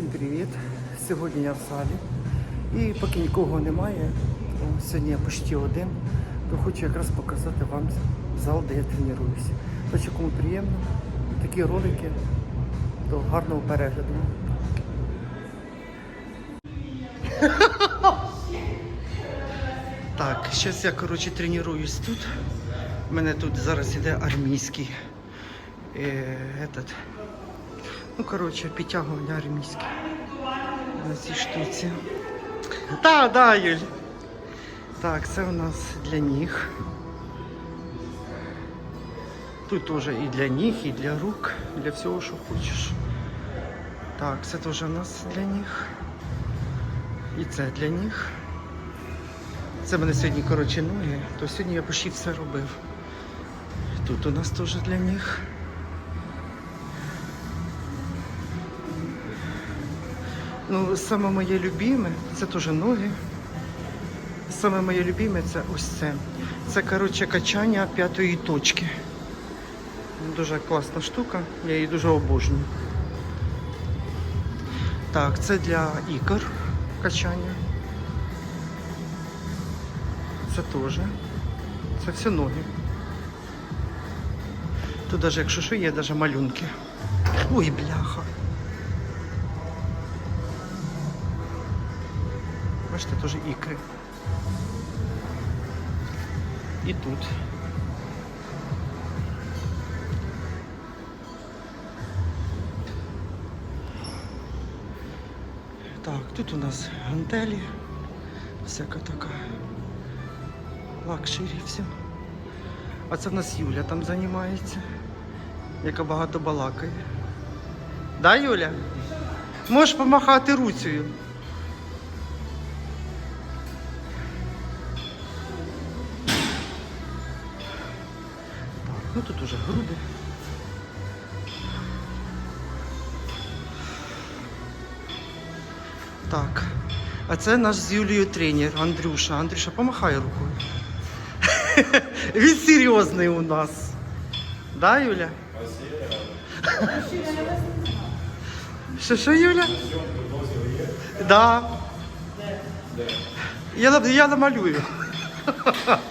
Всім привіт! Сьогодні я в залі. І поки нікого немає, то сьогодні я почти один, то хочу якраз показати вам зал, де я тренуюся. Тож, кому приємно, такі ролики, то гарного перегляду. Так, зараз я коротше тренуюсь тут. У мене тут зараз іде армійський. Е, этот, ну, коротше, підтягування армійське на цій штуці. Так, да, Юль. Так, це у нас для ніг. Тут теж і для ніг, і для рук, для всього, що хочеш. Так, це теж у нас для ніг. І це для ніг. Це в мене сьогодні, коротше, ноги, то сьогодні я почти все робив. Тут у нас теж для ніг. Ну, саме моє любиме, це теж ноги. Саме моє любиме це ось це. Це, коротше, качання п'ятої точки. Дуже класна штука, я її дуже обожнюю. Так, це для ікор качання. Це теж. Це все ноги. Тут навіть, якщо що, є навіть малюнки. Ой, бляха. Бачите, теж ікри. І тут. Так, тут у нас гантелі, всяка така лакшері все. А це в нас Юля там займається, яка багато балакає. Да, Юля? Можеш помахати руцею. Ну тут уже груди. Так. А це наш з Юлією тренер Андрюша. Андрюша, помахай рукою. Він серйозний у нас. Да, Юля? Що, що, Юля? Да. Я, я намалюю.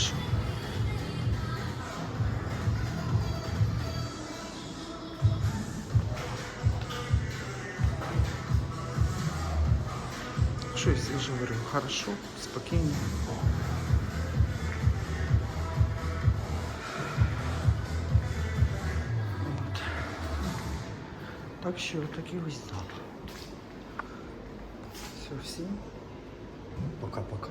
Що. Що я вже говорю? Хорошо, спокійно. От. Так що такий ось зал. Все, всім. Пока-пока.